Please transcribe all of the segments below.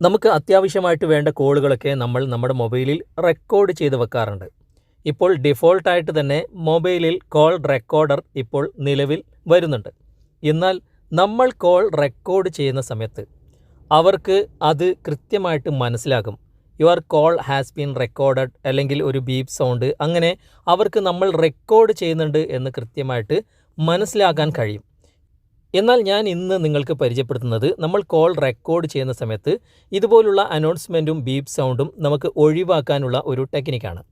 നമുക്ക് അത്യാവശ്യമായിട്ട് വേണ്ട കോളുകളൊക്കെ നമ്മൾ നമ്മുടെ മൊബൈലിൽ റെക്കോർഡ് ചെയ്ത് വെക്കാറുണ്ട്. ഇപ്പോൾ ഡിഫോൾട്ടായിട്ട് തന്നെ മൊബൈലിൽ കോൾ റെക്കോർഡർ ഇപ്പോൾ നിലവിൽ വരുന്നുണ്ട്. എന്നാൽ നമ്മൾ കോൾ റെക്കോർഡ് ചെയ്യുന്ന സമയത്ത് അവർക്ക് അത് കൃത്യമായിട്ട് മനസ്സിലാകും. Your call has been recorded അല്ലെങ്കിൽ ഒരു ബീപ് സൗണ്ട് അങ്ങനെ അവർക്ക് നമ്മൾ റെക്കോർഡ് ചെയ്യുന്നുണ്ട് എന്ന് കൃത്യമായിട്ട് മനസ്സിലാക്കാൻ കഴിയും. എന്നാൽ ഞാൻ ഇന്ന് നിങ്ങൾക്ക് പരിചയപ്പെടുത്തുന്നത് നമ്മൾ കോൾ റെക്കോർഡ് ചെയ്യുന്ന സമയത്ത് ഇതുപോലുള്ള അനൗൺസ്മെന്റും ബീപ് സൗണ്ടും നമുക്ക് ഒഴിവാക്കാനുള്ള ഒരു ടെക്നിക്കാണ്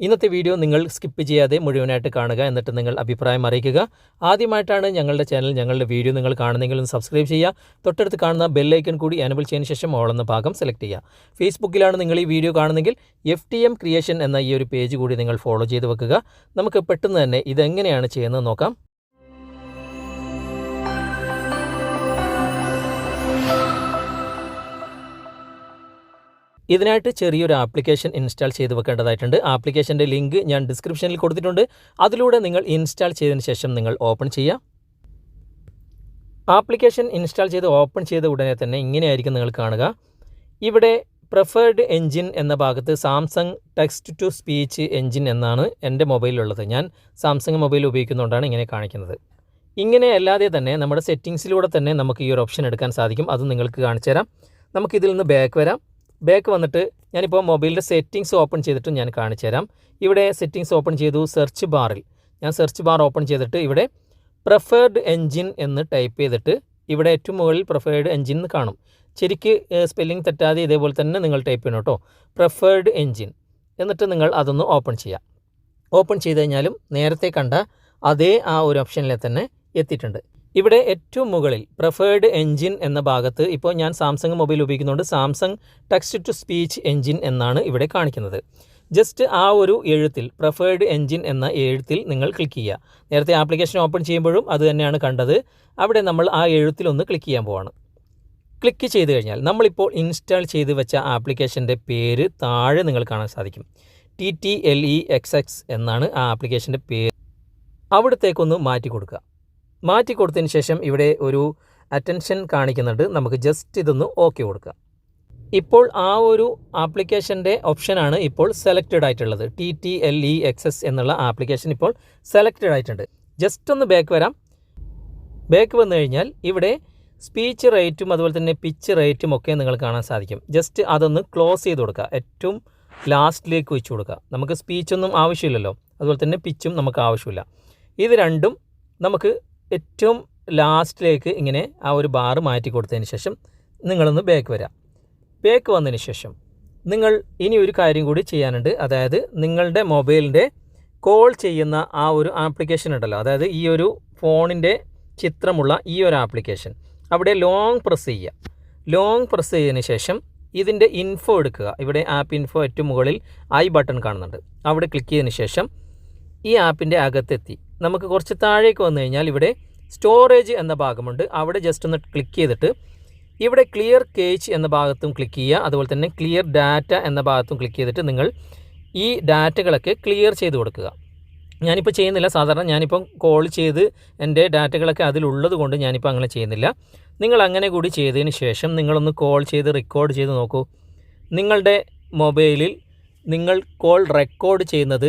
ഇന്നത്തെ വീഡിയോ നിങ്ങൾ സ്കിപ്പ് ചെയ്യാതെ മുഴുവനായിട്ട് കാണുക എന്നിട്ട് നിങ്ങൾ അഭിപ്രായം അറിയിക്കുക. ആദ്യമായിട്ടാണ് ഞങ്ങളുടെ ചാനൽ ഞങ്ങളുടെ വീഡിയോ നിങ്ങൾ കാണുന്നെങ്കിലും സബ്സ്ക്രൈബ് ചെയ്യുക. തൊട്ടടുത്ത് കാണുന്ന ബെല്ലൈക്കൺ കൂടി അനബിൾ ചെയ്യുന്ന ശേഷം ഓൾ എന്ന ഭാഗം സെലക്ട് ചെയ്യുക. ഫേസ്ബുക്കിലാണ് നിങ്ങൾ ഈ വീഡിയോ കാണുന്നെങ്കിൽ എഫ് ടി എം ക്രിയേഷൻ എന്ന ഈ ഒരു പേജ് കൂടി നിങ്ങൾ ഫോളോ ചെയ്ത് വെക്കുക. നമുക്ക് പെട്ടെന്ന് തന്നെ ഇതെങ്ങനെയാണ് ചെയ്യുന്നത് നോക്കാം. ഇതിനായിട്ട് ചെറിയൊരു ആപ്ലിക്കേഷൻ ഇൻസ്റ്റാൾ ചെയ്ത് വെക്കേണ്ടതായിട്ടുണ്ട്. ആപ്ലിക്കേഷന്റെ ലിങ്ക് ഞാൻ ഡിസ്ക്രിപ്ഷനിൽ കൊടുത്തിട്ടുണ്ട്. അതിലൂടെ നിങ്ങൾ ഇൻസ്റ്റാൾ ചെയ്തതിന് ശേഷം നിങ്ങൾ ഓപ്പൺ ചെയ്യാം ആപ്ലിക്കേഷൻ ഇൻസ്റ്റാൾ ചെയ്ത് ഓപ്പൺ ചെയ്ത ഉടനെ തന്നെ ഇങ്ങനെയായിരിക്കും നിങ്ങൾ കാണുക. ഇവിടെ പ്രിഫേർഡ് എൻജിൻ എന്ന ഭാഗത്ത് Samsung text to speech engine എന്നാണ് എന്റെ മൊബൈലിലുള്ളത്. ഞാൻ സാംസങ് മൊബൈൽ ഉപയോഗിക്കുന്നതുകൊണ്ടാണ് ഇങ്ങനെ കാണിക്കുന്നത്. ഇങ്ങനെ അല്ലാതെ തന്നെ നമ്മുടെ സെറ്റിങ്സിലൂടെ തന്നെ നമുക്ക് ഈ ഒരു ഓപ്ഷൻ എടുക്കാൻ സാധിക്കും. അത് നിങ്ങൾക്ക് കാണിച്ചു തരാം നമുക്കിതിൽ നിന്ന് ബാക്ക് വരാം. ബാക്ക് വന്നിട്ട് ഞാനിപ്പോൾ മൊബൈലിന്റെ സെറ്റിങ്സ് ഓപ്പൺ ചെയ്തിട്ട് ഞാൻ കാണിച്ചു തരാം. ഇവിടെ സെറ്റിങ്സ് ഓപ്പൺ ചെയ്തു സെർച്ച് ബാറിൽ ഞാൻ സെർച്ച് ബാർ ഓപ്പൺ ചെയ്തിട്ട് ഇവിടെ പ്രിഫേർഡ് എൻജിൻ എന്ന് ടൈപ്പ് ചെയ്തിട്ട് ഇവിടെ ഏറ്റവും മുകളിൽ പ്രിഫേർഡ് എൻജിൻ എന്ന് കാണും. ശരിക്ക് സ്പെല്ലിംഗ് തെറ്റാതെ ഇതേപോലെ തന്നെ നിങ്ങൾ ടൈപ്പ് ചെയ്യണം കേട്ടോ പ്രിഫേർഡ് എൻജിൻ എന്നിട്ട് നിങ്ങൾ അതൊന്ന് ഓപ്പൺ ചെയ്യാം. ഓപ്പൺ ചെയ്ത് കഴിഞ്ഞാലും നേരത്തെ കണ്ട അതേ ആ ഒരു ഓപ്ഷനിലെ തന്നെ എത്തിയിട്ടുണ്ട്. ഇവിടെ ഏറ്റവും മുകളിൽ പ്രിഫേർഡ് എൻജിൻ എന്ന ഭാഗത്ത് ഇപ്പോൾ ഞാൻ സാംസങ് മൊബൈൽ ഉപയോഗിക്കുന്നുണ്ട് Samsung text to speech engine എന്നാണ് ഇവിടെ കാണിക്കുന്നത്. ജസ്റ്റ് ആ ഒരു എഴുത്തിൽ പ്രിഫേർഡ് എൻജിൻ എന്ന എഴുത്തിൽ നിങ്ങൾ ക്ലിക്ക് ചെയ്യുക. നേരത്തെ ആപ്ലിക്കേഷൻ ഓപ്പൺ ചെയ്യുമ്പോഴും അത് തന്നെയാണ് കണ്ടത്. അവിടെ നമ്മൾ ആ എഴുത്തിലൊന്ന് ക്ലിക്ക് ചെയ്യാൻ പോവാണ്. ക്ലിക്ക് ചെയ്ത് കഴിഞ്ഞാൽ നമ്മളിപ്പോൾ ഇൻസ്റ്റാൾ ചെയ്ത് വെച്ച ആപ്ലിക്കേഷന്റെ പേര് താഴെ നിങ്ങൾ കാണാൻ സാധിക്കും. T T L E X X എന്നാണ് ആ ആപ്ലിക്കേഷന്റെ പേര്. അവിടത്തേക്കൊന്ന് മാറ്റി കൊടുക്കുക. മാറ്റി കൊടുത്തതിന് ശേഷം ഇവിടെ ഒരു അറ്റൻഷൻ കാണിക്കുന്നുണ്ട്. നമുക്ക് ജസ്റ്റ് ഇതൊന്ന് ഓക്കെ കൊടുക്കുക ഇപ്പോൾ ആ ഒരു ആപ്ലിക്കേഷന്റെ ഓപ്ഷനാണ് ഇപ്പോൾ സെലക്റ്റഡ് ആയിട്ടുള്ളത്. T T L E X S എന്നുള്ള ആപ്ലിക്കേഷൻ ഇപ്പോൾ സെലക്റ്റഡ് ആയിട്ടുണ്ട്. ജസ്റ്റ് ഒന്ന് ബാക്ക് വരാം. ബാക്ക് വന്നു കഴിഞ്ഞാൽ ഇവിടെ സ്പീച്ച് റേറ്റും അതുപോലെ തന്നെ പിച്ച് റേറ്റും ഒക്കെ നിങ്ങൾ കാണാൻ സാധിക്കും. ജസ്റ്റ് അതൊന്ന് ക്ലോസ് ചെയ്ത് കൊടുക്കുക. ഏറ്റവും ലാസ്റ്റിലേക്ക് വെച്ച് കൊടുക്കുക. നമുക്ക് സ്പീച്ചൊന്നും ആവശ്യമില്ലല്ലോ. അതുപോലെ തന്നെ പിച്ചും നമുക്ക് ആവശ്യമില്ല. ഇത് രണ്ടും നമുക്ക് ഏറ്റവും ലാസ്റ്റിലേക്ക് ഇങ്ങനെ ആ ഒരു ബാറ് മാറ്റി കൊടുത്തതിന് ശേഷം നിങ്ങളൊന്ന് ബാക്ക് വരാം. ബാക്ക് വന്നതിന് ശേഷം നിങ്ങൾ ഇനി ഒരു കാര്യം കൂടി ചെയ്യാനുണ്ട്. അതായത് നിങ്ങളുടെ മൊബൈലിന്റെ കോൾ ചെയ്യുന്ന ആ ഒരു ആപ്ലിക്കേഷൻ ഉണ്ടല്ലോ. അതായത് ഈ ഒരു ഫോണിന്റെ ചിത്രമുള്ള ഈ ഒരു ആപ്ലിക്കേഷൻ അവിടെ ലോങ് പ്രസ് ചെയ്യുക. ലോങ് പ്രസ് ചെയ്തതിന് ശേഷം ഇതിന്റെ ഇൻഫോ എടുക്കുക. ഇവിടെ ആപ്പ് ഇൻഫോ ഏറ്റവും മുകളിൽ ഐ ബട്ടൺ കാണുന്നുണ്ട്. അവിടെ ക്ലിക്ക് ചെയ്തതിന് ശേഷം ഈ ആപ്പിന്റെ അകത്തെത്തി. നമുക്ക് കുറച്ച് താഴേക്ക് വന്നു കഴിഞ്ഞാൽ ഇവിടെ സ്റ്റോറേജ് എന്ന ഭാഗമുണ്ട്. അവിടെ ജസ്റ്റ് ഒന്ന് ക്ലിക്ക് ചെയ്തിട്ട് ഇവിടെ ക്ലിയർ കേജ് എന്ന ഭാഗത്തും ക്ലിക്ക് ചെയ്യുക. അതുപോലെ തന്നെ ക്ലിയർ ഡാറ്റ എന്ന ഭാഗത്തും ക്ലിക്ക് ചെയ്തിട്ട് നിങ്ങൾ ഈ ഡാറ്റകളൊക്കെ ക്ലിയർ ചെയ്ത് കൊടുക്കുക. ഞാനിപ്പോൾ ചെയ്യുന്നില്ല. സാധാരണ ഞാനിപ്പം കോൾ ചെയ്ത് എന്റെ ഡാറ്റകളൊക്കെ അതിലുള്ളത് കൊണ്ട് ഞാനിപ്പോൾ അങ്ങനെ ചെയ്യുന്നില്ല. നിങ്ങൾ അങ്ങനെ കൂടി ചെയ്തതിന് ശേഷം നിങ്ങളൊന്ന് കോൾ ചെയ്ത് റെക്കോർഡ് ചെയ്ത് നോക്കൂ. നിങ്ങളുടെ മൊബൈലിൽ നിങ്ങൾ കോൾ റെക്കോർഡ് ചെയ്യുന്നത്